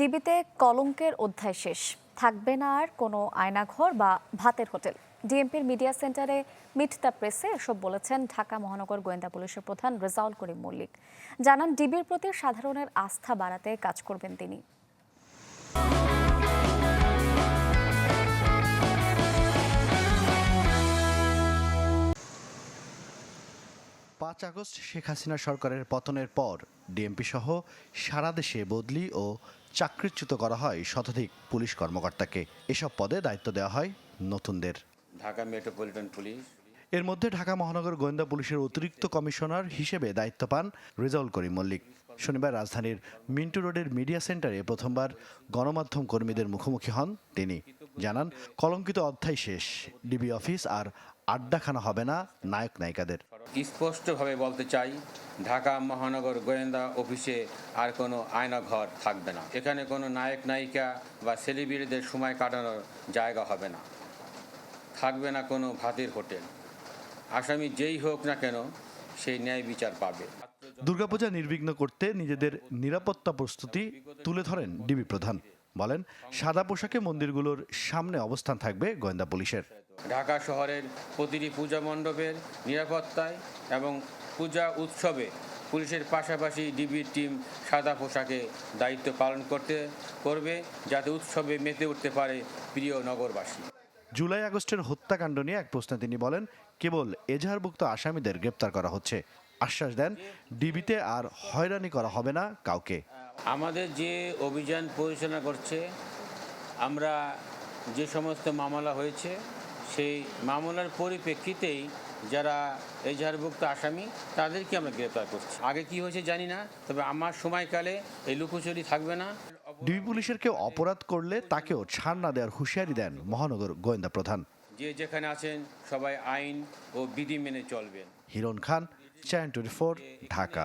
ডিবিতে কলঙ্কের অধ্যায় শেষ। থাকবে না আর কোনো আয়নাঘর বা ভাতের হোটেল। ডিএমপির মিডিয়া সেন্টারে মিট দ্য প্রেসে এসব বলেছেন ঢাকা মহানগর গোয়েন্দা পুলিশের প্রধান রেজাউল করিম মল্লিক। জানান, ডিবির প্রতি সাধারণের আস্থা বাড়াতে কাজ করবেন তিনি। পাঁচ আগস্ট শেখ হাসিনা সরকারের পতনের পর ডিএমপি সহ সারা দেশে বদলি ও চাকরিচ্যুত করা হয় শতাধিক পুলিশ কর্মকর্তাকে। এসব পদে দায়িত্ব দেওয়া হয় নতুনদের। Dhaka metropolitan police. এর মধ্যে ঢাকা মহানগর গোয়েন্দা পুলিশের অতিরিক্ত কমিশনার হিসেবে দায়িত্ব পান রেজাউল করিম মল্লিক। শনিবার রাজধানীর মিন্টু রোডের মিডিয়া সেন্টারে প্রথমবার গণমাধ্যম কর্মীদের মুখোমুখি হন তিনি। জানান কলঙ্কিত অধ্যায় শেষ। ডিবি অফিস আর আড্ডাখানা হবে না নায়ক নায়িকাদের। স্পষ্টভাবে বলতে চাই ঢাকা মহানগর গোয়েন্দা অফিসে আর কোনো আয়নাঘর থাকবে না। এখানে কোনো নায়ক নায়িকা বা সেলিব্রিটিদের সময় কাটানোর জায়গা হবে না। থাকবে না কোনো ভাতের হোটেল। আসামি যেই হোক না কেন সেই ন্যায় বিচার পাবে। দুর্গাপূজা নির্বিঘ্ন করতে নিজেদের নিরাপত্তা প্রস্তুতি তুলে ধরেন ডিবি প্রধান। বলেন সাদা পোশাকে মন্দিরগুলোর সামনে অবস্থান থাকবে গোয়েন্দা পুলিশের। ঢাকা শহরের প্রতিটি পূজা মণ্ডপের নিরাপত্তায় এবং পূজা উৎসবে পুলিশের পাশাপাশি ডিবির টিম সাদা পোশাকে দায়িত্ব পালন করতে করবে যাতে উৎসবে মেতে উঠতে পারে প্রিয় নগরবাসী। জুলাই আগস্টের হত্যাকাণ্ড নিয়ে এক প্রশ্নে তিনি বলেন কেবল এজাহারভুক্ত আসামিদের গ্রেপ্তার করা হচ্ছে। আশ্বাস দেন ডিবিতে আর হয়রানি করা হবে না কাউকে। আমাদের যে অভিযান পরিচালনা করছে আমরা যে সমস্ত মামলা হয়েছে সেই মামলার পরিপ্রেক্ষিতেই যারা এজাহারভুক্ত আসামি তাদেরকে আমরা গ্রেপ্তার করছি। আগে কি হয়েছে জানি না তবে আমার সময়কালে এই লুকোচুরি থাকবে না। ডিবি পুলিশের কেউ অপরাধ করলে তাকেও ছাড় না দেওয়ার হুঁশিয়ারি দেন মহানগর গোয়েন্দা প্রধান। যে যেখানে আছেন সবাই আইন ও বিধি মেনে চলবেন। Hiron Khan channel twenty Dhaka.